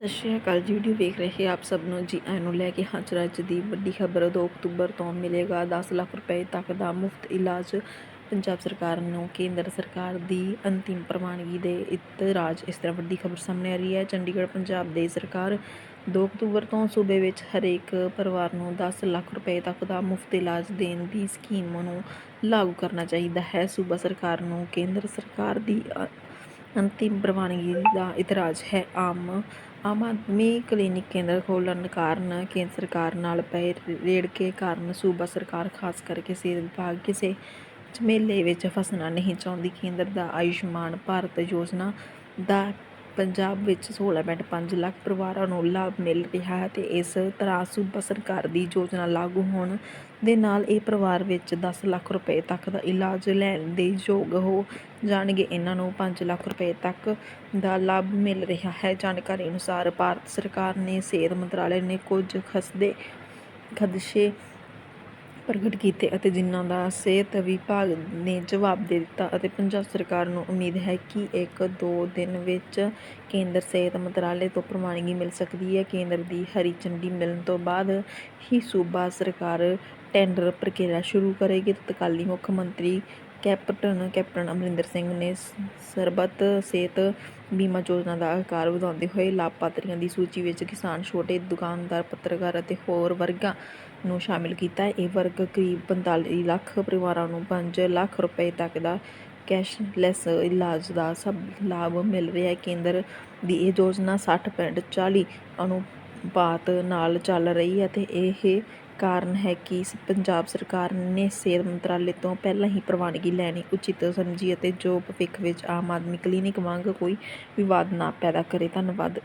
ਸਤਿ ਸ਼੍ਰੀ ਅਕਾਲ ਜੀ ਵੀਡੀਓ ਵੇਖ ਰਹੇ ਆਪ ਸਭ ਨੂੰ। ਜੀ, ਆਇਆਂ ਨੂੰ ਲੈ ਕੇ ਹਾਜ਼ਰ ਹਾਂ ਅੱਜ ਦੀ ਵੱਡੀ ਖਬਰ 2 ਅਕਤੂਬਰ ਤੋਂ ਮਿਲੇਗਾ। 10 ਲੱਖ ਰੁਪਏ ਤੱਕ ਦਾ ਮੁਫਤ ਇਲਾਜ ਪੰਜਾਬ ਸਰਕਾਰ ਨੂੰ। ਕੇਂਦਰ ਸਰਕਾਰ ਦੀ ਅੰਤਿਮ ਪ੍ਰਵਾਨਗੀ ਦੇ ਇਤਰਾਜ਼। ਇਸ ਤਰ੍ਹਾਂ ਵੱਡੀ ਖਬਰ ਸਾਹਮਣੇ ਆ ਰਹੀ ਹੈ। ਚੰਡੀਗੜ੍ਹ, ਪੰਜਾਬ ਦੇ ਸਰਕਾਰ 2 ਅਕਤੂਬਰ ਤੋਂ ਸੂਬੇ ਵਿੱਚ ਹਰੇਕ ਪਰਿਵਾਰ ਨੂੰ 10 ਲੱਖ ਰੁਪਏ ਤੱਕ ਦਾ ਮੁਫਤ ਇਲਾਜ ਦੇਣ ਦੀ ਸਕੀਮ ਨੂੰ ਲਾਗੂ ਕਰਨਾ ਚਾਹੀਦਾ ਹੈ। ਸੂਬਾ ਸਰਕਾਰ ਨੂੰ ਕੇਂਦਰ ਸਰਕਾਰ ਦੀ ਅੰਤਿਮ ਪ੍ਰਵਾਨਗੀ ਦਾ ਇਤਰਾਜ਼ ਹੈ। ਆਮ ਆਮ ਆਦਮੀ ਕਲੀਨਿਕ ਕੇਂਦਰ ਖੋਲ੍ਹਣ ਕਾਰਨ ਕੇਂਦਰ ਸਰਕਾਰ ਨਾਲ ਪਏ ਰੇੜਕੇ ਕਾਰਨ ਸੂਬਾ ਸਰਕਾਰ, ਖਾਸ ਕਰਕੇ ਸਿਹਤ ਵਿਭਾਗ, ਕਿਸੇ ਝਮੇਲੇ ਵਿੱਚ ਫਸਣਾ ਨਹੀਂ ਚਾਹੁੰਦੀ। ਕੇਂਦਰ ਦਾ ਆਯੁਸ਼ਮਾਨ ਭਾਰਤ ਯੋਜਨਾ ਦਾ ਪੰਜਾਬ ਵਿੱਚ 16.5 ਲੱਖ ਪਰਿਵਾਰਾਂ ਨੂੰ ਲਾਭ ਮਿਲ ਰਿਹਾ ਹੈ ਅਤੇ ਇਸ ਤਰ੍ਹਾਂ ਸੂਬਾ ਸਰਕਾਰ ਦੀ ਯੋਜਨਾ ਲਾਗੂ ਹੋਣ ਦੇ ਨਾਲ ਇਹ ਪਰਿਵਾਰ ਵਿੱਚ ਦਸ ਲੱਖ ਰੁਪਏ ਤੱਕ ਦਾ ਇਲਾਜ ਲੈਣ ਦੇ ਯੋਗ ਹੋ ਜਾਣਗੇ। ਇਹਨਾਂ ਨੂੰ ਪੰਜ ਲੱਖ ਰੁਪਏ ਤੱਕ ਦਾ ਲਾਭ ਮਿਲ ਰਿਹਾ ਹੈ। ਜਾਣਕਾਰੀ ਅਨੁਸਾਰ ਭਾਰਤ ਸਰਕਾਰ ਨੇ ਸਿਹਤ ਮੰਤਰਾਲੇ ਨੇ ਕੁਝ ਖਸਦੇ ਖਦਸ਼ੇ ਪ੍ਰਗਟ ਕੀਤੇ ਅਤੇ ਜਿਨ੍ਹਾਂ ਦਾ ਸਿਹਤ ਵਿਭਾਗ ਨੇ ਜਵਾਬ ਦੇ ਦਿੱਤਾ ਅਤੇ ਪੰਜਾਬ ਸਰਕਾਰ ਨੂੰ ਉਮੀਦ ਹੈ ਕਿ ਇੱਕ ਦੋ ਦਿਨ ਵਿੱਚ ਕੇਂਦਰ ਸਿਹਤ ਮੰਤਰਾਲੇ ਤੋਂ ਪ੍ਰਵਾਨਗੀ ਮਿਲ ਸਕਦੀ ਹੈ। ਕੇਂਦਰ ਦੀ ਹਰੀ ਝੰਡੀ ਮਿਲਣ ਤੋਂ ਬਾਅਦ ਹੀ ਸੂਬਾ ਸਰਕਾਰ ਟੈਂਡਰ ਪ੍ਰਕਿਰਿਆ ਸ਼ੁਰੂ ਕਰੇਗੀ। ਤਤਕਾਲੀ ਮੁੱਖ ਮੰਤਰੀ ਕੈਪਟਨ ਕੈਪਟਨ ਅਮਰਿੰਦਰ ਸਿੰਘ ਨੇ ਸਰਬੱਤ ਸਿਹਤ ਬੀਮਾ ਯੋਜਨਾ ਦਾ ਆਕਾਰ ਵਧਾਉਂਦੇ ਹੋਏ ਲਾਭਪਾਤਰੀਆਂ ਦੀ ਸੂਚੀ ਵਿੱਚ ਕਿਸਾਨ ਛੋਟੇ ਦੁਕਾਨਦਾਰ, ਪੱਤਰਕਾਰ ਅਤੇ ਹੋਰ ਵਰਗਾਂ ਨੂੰ ਸ਼ਾਮਿਲ ਕੀਤਾ। ਇਹ ਵਰਗ ਕਰੀਬ 45 ਲੱਖ ਪਰਿਵਾਰਾਂ ਨੂੰ 5 ਲੱਖ ਰੁਪਏ ਤੱਕ ਦਾ ਕੈਸ਼ਲੈਸ ਇਲਾਜ ਦਾ ਸਭ ਲਾਭ ਮਿਲ ਰਿਹਾ ਹੈ। ਕੇਂਦਰ ਦੀ ਇਹ ਯੋਜਨਾ 60.40 ਅਨੁਪਾਤ ਨਾਲ ਚੱਲ ਰਹੀ ਹੈ ਅਤੇ ਇਹ ਕਾਰਨ ਹੈ ਕਿ ਸ- ਪੰਜਾਬ ਸਰਕਾਰ ਨੇ ਸਿਹਤ ਮੰਤਰਾਲੇ ਤੋਂ ਪਹਿਲਾਂ ਹੀ ਪ੍ਰਵਾਨਗੀ ਲੈਣੀ ਉਚਿਤ ਸਮਝੀ ਅਤੇ ਜੋ ਭਵਿੱਖ ਵਿੱਚ ਆਮ ਆਦਮੀ ਕਲੀਨਿਕ ਵਾਂਗ ਕੋਈ ਵਿਵਾਦ ਨਾ ਪੈਦਾ ਕਰੇ। ਧੰਨਵਾਦ।